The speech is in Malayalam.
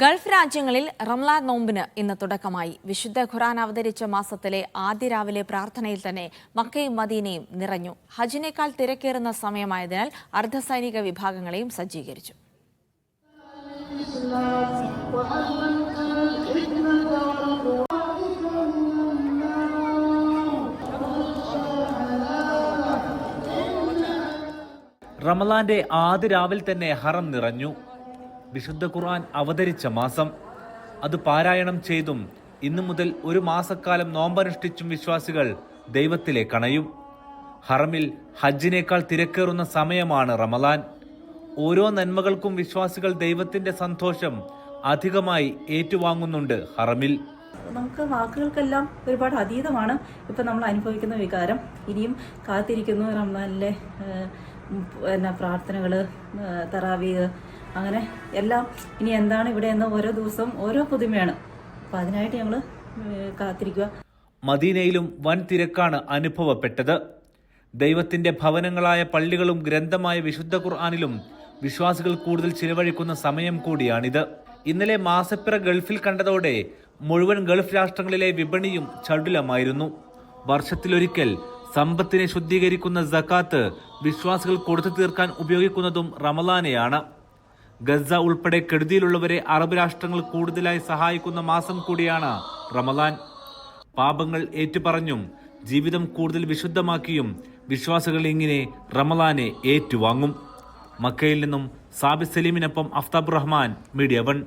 ഗൾഫ് രാജ്യങ്ങളിൽ റംലാൻ നോമ്പിന് ഇന്ന് തുടക്കമായി. വിശുദ്ധ ഖുറാൻ അവതരിച്ച മാസത്തിലെ ആദ്യ രാവിലെ പ്രാർത്ഥനയിൽ തന്നെ മക്കയും മദീനയും നിറഞ്ഞു. ഹജ്ജിനേക്കാൾ തിരക്കേറുന്ന സമയമായതിനാൽ അർദ്ധസൈനിക വിഭാഗങ്ങളെയും സജ്ജീകരിച്ചു. റമലാന്റെ ആദ്യ രാവിൽ തന്നെ ഹറം നിറഞ്ഞു. വിശുദ്ധ ഖുർആൻ അവതരിച്ച മാസം. അത് പാരായണം ചെയ്തും ഇന്നു മുതൽ ഒരു മാസക്കാലം നോമ്പനുഷ്ഠിച്ചും വിശ്വാസികൾ ദൈവത്തിലെ കണയും. ഹറമിൽ ഹജ്ജിനേക്കാൾ തിരക്കേറുന്ന സമയമാണ് റമലാൻ ഓരോ നന്മകൾക്കും വിശ്വാസികൾ ദൈവത്തിന്റെ സന്തോഷം അധികമായി ഏറ്റുവാങ്ങുന്നുണ്ട് ഹറമിൽ. നമുക്ക് വാക്കുകൾക്കെല്ലാം ഒരുപാട് അതീതമാണ് ഇപ്പം നമ്മൾ അനുഭവിക്കുന്ന വികാരം. ഇനിയും കാത്തിരിക്കുന്നു റമദാനിലെ പിന്നെ പ്രാർത്ഥനകൾ തറാവീഹ് അങ്ങനെ എല്ലാം ഇനി എന്താണ് ഇവിടെ എന്ന ഓരോ ദിവസവും ഓരോ പുതുമയാണ്. അപ്പം അതിനായിട്ട് ഞങ്ങൾ കാത്തിരിക്കുക. മദീനയിലും വൻ തിരക്കാണ് അനുഭവപ്പെട്ടത്. ദൈവത്തിന്റെ ഭവനങ്ങളായ പള്ളികളും ഗ്രന്ഥമായ വിശുദ്ധ ഖുർആാനിലും വിശ്വാസികൾ കൂടുതൽ ചിലവഴിക്കുന്ന സമയം കൂടിയാണിത്. ഇന്നലെ മാസപ്പിറ ഗൾഫിൽ കണ്ടതോടെ മുഴുവൻ ഗൾഫ് രാഷ്ട്രങ്ങളിലെ വിപണിയും ചടുലമായിരുന്നു. വർഷത്തിലൊരിക്കൽ സമ്പത്തിനെ ശുദ്ധീകരിക്കുന്ന ജക്കാത്ത് വിശ്വാസികൾ കൊടുത്തു തീർക്കാൻ ഉപയോഗിക്കുന്നതും റമലാനെയാണ്. ഗസ ഉൾപ്പെടെ കെടുതിയിലുള്ളവരെ അറബ് രാഷ്ട്രങ്ങൾ കൂടുതലായി സഹായിക്കുന്ന മാസം കൂടിയാണ് റമദാൻ. പാപങ്ങൾ ഏറ്റുപറഞ്ഞും ജീവിതം കൂടുതൽ വിശുദ്ധമാക്കിയും വിശ്വാസികൾ ഇങ്ങനെ റമദാനെ ഏറ്റുവാങ്ങും. മക്കയിൽ നിന്നും സാബിസ് സലീമിനൊപ്പം അഫ്താബ് റഹ്മാൻ മീഡിയ വൺ.